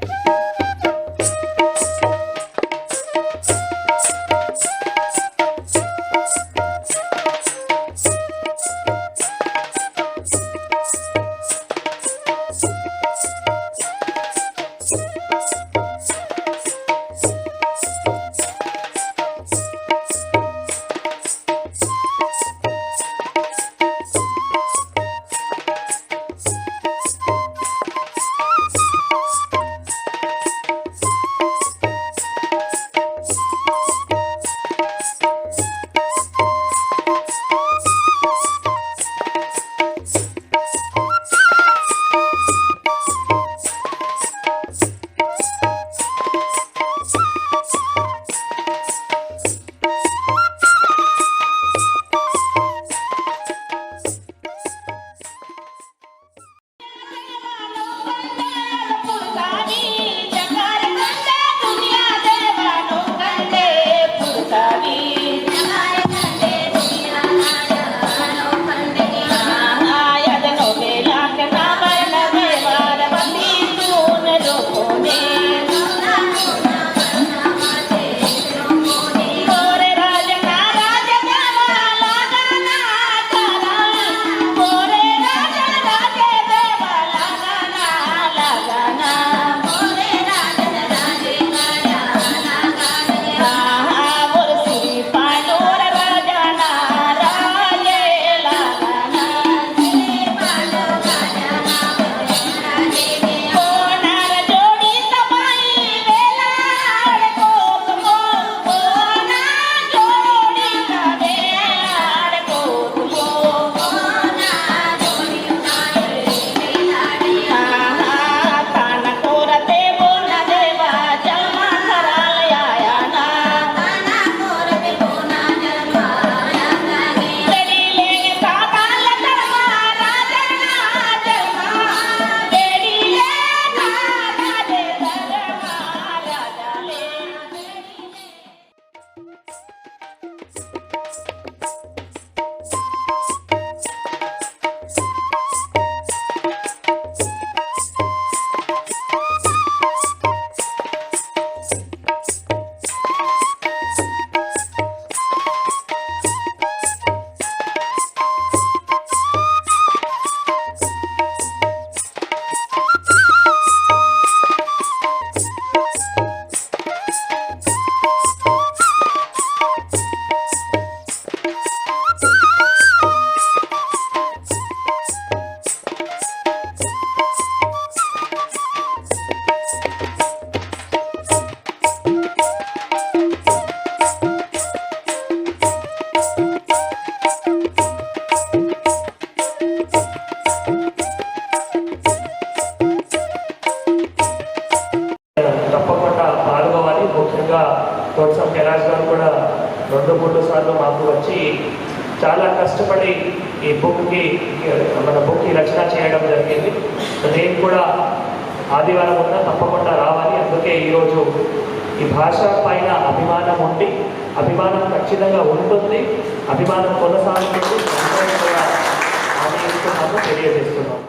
you తప్పకుండా పాల్గొవాలి ముఖ్యంగా తోట్సం కైలాస్ గారు కూడా రెండు మూడు సార్లు మాకు వచ్చి చాలా కష్టపడి ఈ బుక్కి మన బుక్కి రచన చేయడం జరిగింది. నేను కూడా ఆదివారం ఉన్న తప్పకుండా రావాలి. అందుకే ఈరోజు ఈ భాష పైన అభిమానం ఉండి అభిమానం ఖచ్చితంగా ఉంటుంది. అభిమానం కొనసాగుతుంది. అందరం కూడా హామీ తెలియజేస్తున్నాం